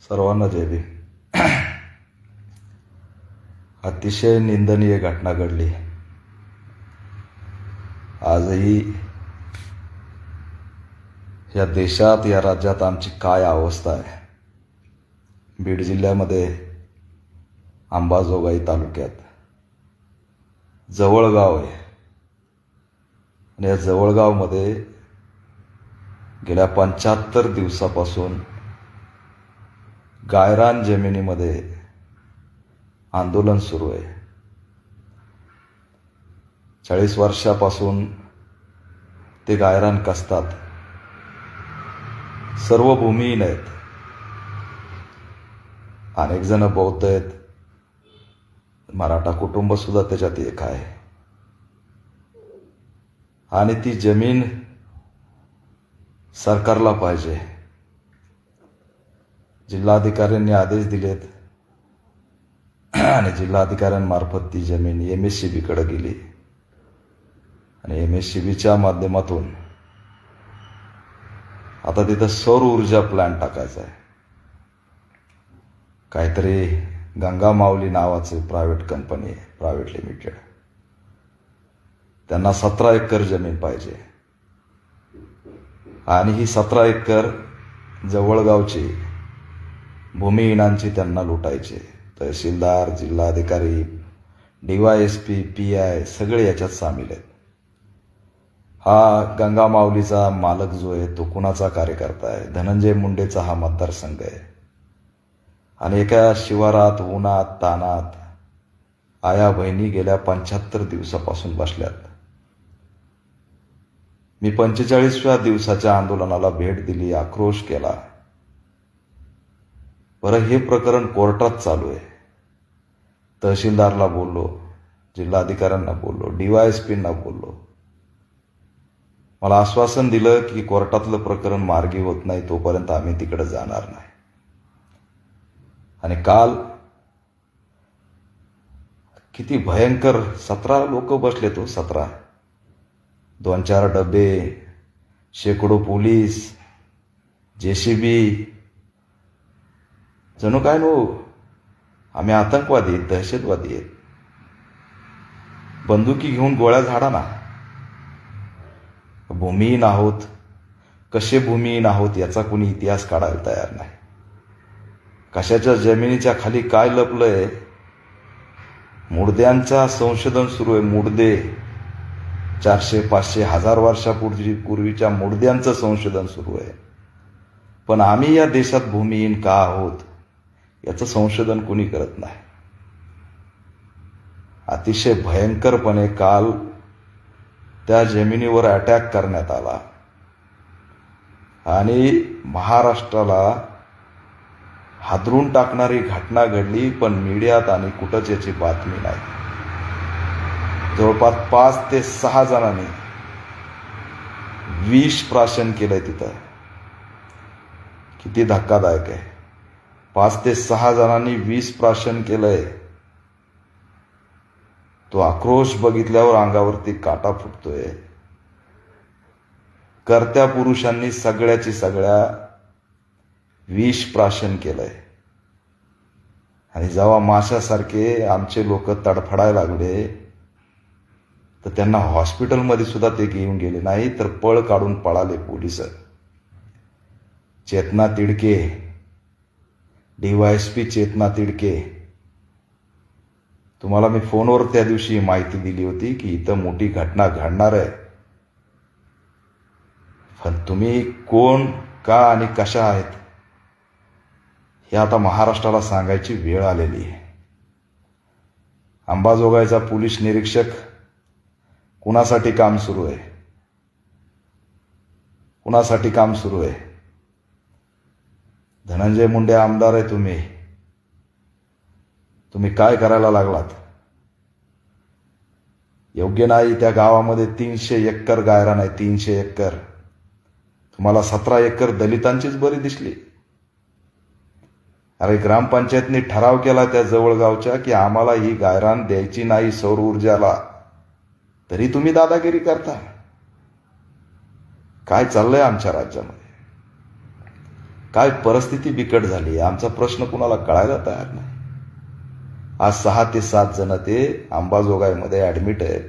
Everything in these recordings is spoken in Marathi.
सर्वांना जय भीम अतिशय निंदनीय घटना घडली. आजही या देशात या राज्यात आमची काय अवस्था आहे? बीड जिल्ह्यामध्ये अंबाजोगाई तालुक्यात. जवळगाव आहे. आणि या जवळगावमध्ये गेल्या पंच्याहत्तर दिवसापासून गायरान जमिनीमध्ये आंदोलन सुरू आहे. चाळीस वर्षापासून ते गायरान कसतात? सर्व भूमिहीन आहेत. अनेक जण बौद्ध आहेत. मराठा कुटुंब सुद्धा त्याच्यात एक आहे. आणि ती जमीन सरकारला पाहिजे. जिल्हाधिकाऱ्यांनी आदेश दिलेत. आणि जिल्हाधिकाऱ्यांमार्फत ती जमीन एम एस सी बीकडे गेली. आणि एम एस सी बीच्या माध्यमातून आता तिथं सौर ऊर्जा प्लॅन्ट टाकायचा आहे. काहीतरी गंगा माऊली नावाचे प्रायव्हेट कंपनी आहे प्रायव्हेट लिमिटेड त्यांना सतरा एकर जमीन पाहिजे. आणि ही सतरा एकर जवळगावची भूमिहीनांची त्यांना लुटायचे. तहसीलदार जिल्हाधिकारी डीवायएसपी पी आय सगळे याच्यात सामील आहेत. हा गंगा माऊलीचा मालक जो आहे तो कुणाचा कार्यकर्ता आहे? धनंजय मुंडेचा हा मतदारसंघ आहे. आणि एका शिवारात उन्हात तानात आया बहिणी गेल्या पंच्याहत्तर दिवसापासून बसल्यात. मी पंचेचाळीसव्या दिवसाच्या आंदोलनाला भेट दिली आक्रोश केला. बरं हे प्रकरण कोर्टात चालू आहे. तहसीलदारला बोललो जिल्हाधिकाऱ्यांना बोललो डीवायएसपींना बोललो. मला आश्वासन दिलं की कोर्टातलं प्रकरण मार्गी होत नाही तोपर्यंत आम्ही तिकडे जाणार नाही. आणि काल किती भयंकर सतरा लोक बसले तो सतरा. दोन चार डबे शेकडो पोलीस जेसीबी जणू काय नो आम्ही आतंकवादी आहेत दहशतवादी आहेत. बंदुकी घेऊन गोळ्या झाडा ना भूमिहीन आहोत. कसे भूमिहीन आहोत याचा कोणी इतिहास काढायला तयार नाही. कशाच्या जमिनीच्या खाली काय लपलंय? मुडद्यांचा संशोधन सुरू आहे. मुर्दे. चारशे पाचशे हजार वर्षापूर्वी पूर्वीच्या मुर्द्यांचं संशोधन सुरू आहे. पण आम्ही या देशात भूमिहीन का आहोत? याचं संशोधन कोणी करत नाही. अतिशय भयंकरपणे काल त्या जमिनीवर अटॅक करण्यात आला. आणि महाराष्ट्राला हादरून टाकणारी घटना घडली पण मीडियात आणि कुठंच याची बातमी नाही. जवळपास पाच ते सहा जणांनी विष प्राशन केलंय तिथं. किती धक्कादायक आहे. पाच ते सहा जणांनी वीस प्राशन केलंय. तो आक्रोश बघितल्यावर अंगावरती काटा फुटतोय. कर्त्या पुरुषांनी सगळ्याची सगळ्या विष प्राशन केलंय. आणि जेव्हा माशासारखे आमचे लोक तडफडायला लागले तर त्यांना हॉस्पिटलमध्ये सुद्धा ते घेऊन गेले नाही तर पळ काढून पळाले पोलीस. चेतना तिडके. डीवायएसपी चेतना तिडके तुम्हाला मी फोनवर त्या दिवशी माहिती दिली होती की इथं मोठी घटना घडणार आहे. पण तुम्ही कोण का आणि कशा आहेत हे आता महाराष्ट्राला सांगायची वेळ आलेली आहे. अंबाजोगाईचा पोलीस निरीक्षक कुणासाठी काम सुरू आहे? कुणासाठी काम सुरू आहे? धनंजय मुंडे आमदार आहे तुम्ही. तुम्ही काय करायला लागलात? योग्य नाही त्या गावामध्ये तीनशे एक्कर गायरान आहे तीनशे एक्कर तुम्हाला सतरा एकर दलितांचीच बरी दिसली. अरे ग्रामपंचायतनी ठराव केला त्या जवळगावच्या की आम्हाला ही गायरान द्यायची नाही सौर ऊर्जाला. तरी तुम्ही दादागिरी करता. काय चाललंय आमच्या राज्यामध्ये? काय परिस्थिती बिकट झाली आमचा प्रश्न कुणाला कळायला तयार नाही. आज सहा ते सात जण ते अंबाजोगाईमध्ये ॲडमिट आहेत.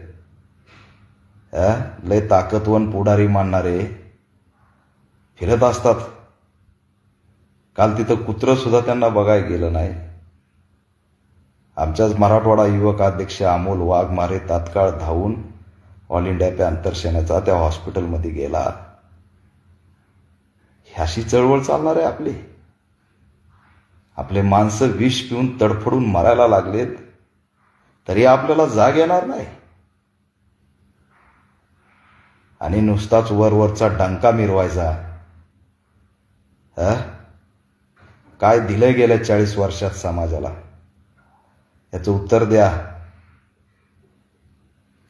लय ताकदवन पुढारी मानणारे फिरत असतात. काल तिथं कुत्रंसुद्धा त्यांना बघायला गेलं नाही. आमच्याच मराठवाडा युवक अध्यक्ष अमोल वाघमारे तात्काळ धावून ऑल इंडिया पॅन्थर सेनेचा त्या हॉस्पिटलमध्ये गेला. ह्याशी चळवळ चालणार आहे आपली. आपले माणसं विष पिऊन तडफडून मरायला लागलेत तरी आपल्याला जाग येणार नाही. आणि नुसताच वरवरचा डंका मिरवायचा. काय दिलं गेल्या चाळीस वर्षात समाजाला? याचं उत्तर द्या.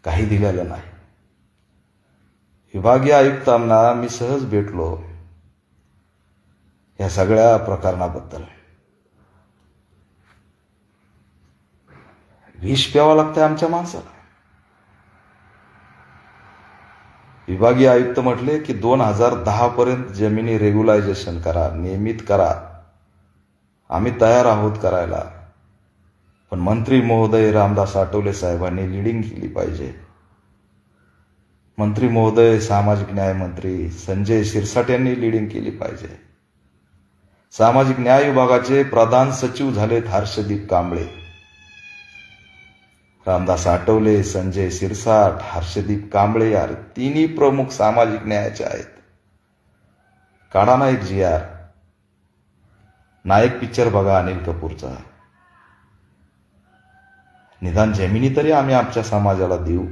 काही दिलेलं नाही. विभागीय आयुक्तांना मी सहज भेटलो. या सगळ्या प्रकरणाबद्दल. विष प्यावं लागतंय आमच्या माणसाला. विभागीय आयुक्त म्हटले की दोन हजार दहा पर्यंत जमिनी रेग्युलायझेशन करा नियमित करा. आम्ही तयार आहोत करायला. पण मंत्री महोदय रामदास आठवले साहेबांनी लिडिंग केली पाहिजे. मंत्री महोदय सामाजिक न्याय मंत्री संजय शिरसाट यांनी लिडिंग केली पाहिजे. सामाजिक न्याय विभागाचे प्रधान सचिव झालेत हर्षदीप कांबळे. रामदास आठवले संजय शिरसाट हर्षदीप कांबळे यार तिन्ही प्रमुख सामाजिक न्यायाचे आहेत. काढा Naik G R. Nayak picture बघा अनिल कपूरचा. निदान जमिनी तरी आम्ही आमच्या समाजाला देऊ.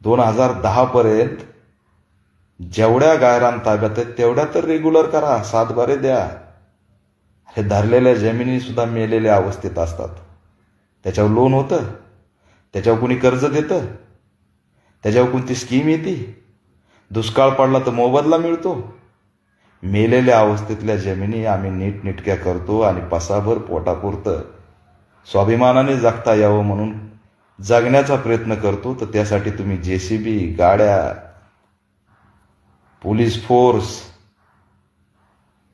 दोन हजार दहा पर्यंत जेवढ्या गायरान ताब्यात आहेत तेवढ्या तर रेग्युलर करा सातबारे द्या. हे धरलेल्या जमिनी सुद्धा मेलेल्या अवस्थेत असतात. त्याच्यावर लोन होतं. त्याच्यावर कुणी कर्ज देतं. त्याच्यावर कोणती स्कीम येते. दुष्काळ पडला तर मोबदला मिळतो. मेलेल्या अवस्थेतल्या जमिनी आम्ही नीटनिटक्या करतो आणि पसाभर पोटापुरतं स्वाभिमानाने जगता यावं म्हणून जगण्याचा प्रयत्न करतो. तर त्यासाठी तुम्ही जे सी बी गाड्या पोलीस फोर्स.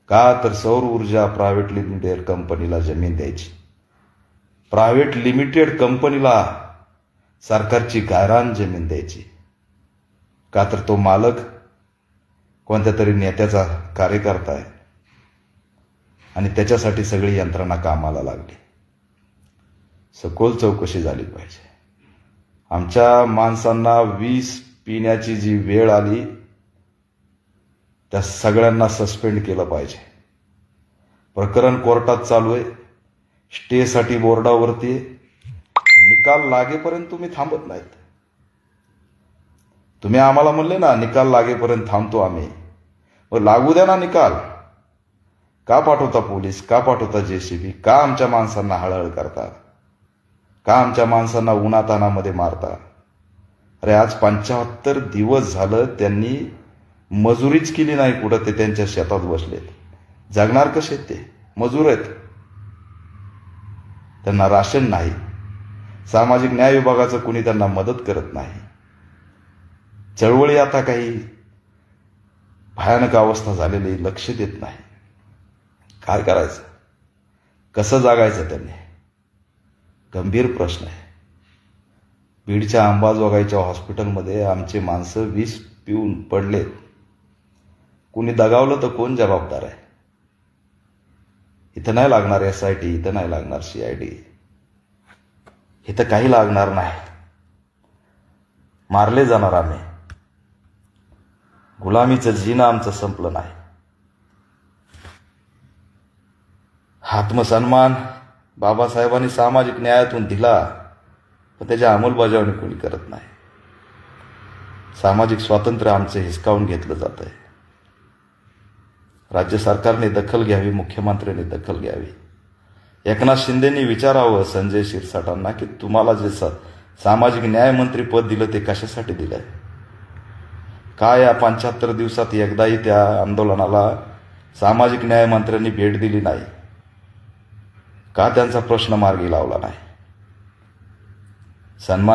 का तर सौर ऊर्जा प्रायव्हेट लिमिटेड कंपनीला जमीन द्यायची. प्रायव्हेट लिमिटेड कंपनीला सरकारची गायरान जमीन द्यायची. का तर तो मालक कोणत्या तरी नेत्याचा कार्यकर्ता आहे. आणि त्याच्यासाठी सगळी यंत्रणा कामाला लागली. सखोल चौकशी झाली पाहिजे. आमच्या माणसांना वीस पिण्याची जी वेळ आली त्या सगळ्यांना सस्पेंड केलं पाहिजे. प्रकरण कोर्टात चालू आहे. स्टेसाठी बोर्डावरती आहे. निकाल लागेपर्यंत तुम्ही थांबत नाहीत. तुम्ही आम्हाला म्हणले ना निकाल लागेपर्यंत थांबतो आम्ही. मग लागू द्या ना निकाल. का पाठवता पोलीस? का पाठवता जेसीबी? का आमच्या माणसांना हळहळ करता? का आमच्या माणसांना उन्हातानामध्ये मारतात अरे आज पंच्याहत्तर दिवस झालं त्यांनी मजुरीच केली नाही कुठं ते त्यांच्या शेतात बसलेत. जगणार कसे आहेत ते? मजूर आहेत. त्यांना राशन नाही. सामाजिक न्याय विभागाचं कुणी त्यांना मदत करत नाही. चळवळी आता काही भयानक अवस्था झालेली लक्ष देत नाही. काय करायचं? कसं जागायचं त्यांनी? गंभीर प्रश्न आहे. बीडच्या अंबाजोगाईच्या हॉस्पिटलमध्ये आमचे माणसं विष पिऊन पडलेत. कुणी दगावलं तर कोण जबाबदार आहे? इथं नाही लागणार एस आय टी इथं नाही लागणार सी आय डी इथं काही लागणार नाही. मारले जाणार आम्ही. गुलामीचं जीनं आमचं संपलं नाही. आत्मसन्मान बाबासाहेबांनी सामाजिक न्यायातून दिला पण त्याच्या अंमलबजावणी कोणी करत नाही. सामाजिक स्वातंत्र्य आमचं हिसकावून घेतलं जात आहे राज्य सरकारने दखल घ्यावी मुख्यमंत्र्यांनी दखल घ्यावी. एकनाथ शिंदेनी विचारावं संजय शिरसाटांना की तुम्हाला जे स सामाजिक न्यायमंत्री पद दिलं ते कशासाठी दिलंय? का या पंच्याहत्तर दिवसात एकदाही त्या आंदोलनाला सामाजिक न्यायमंत्र्यांनी भेट दिली नाही? का त्यांचा प्रश्न मार्गी लावला नाही? सन्मान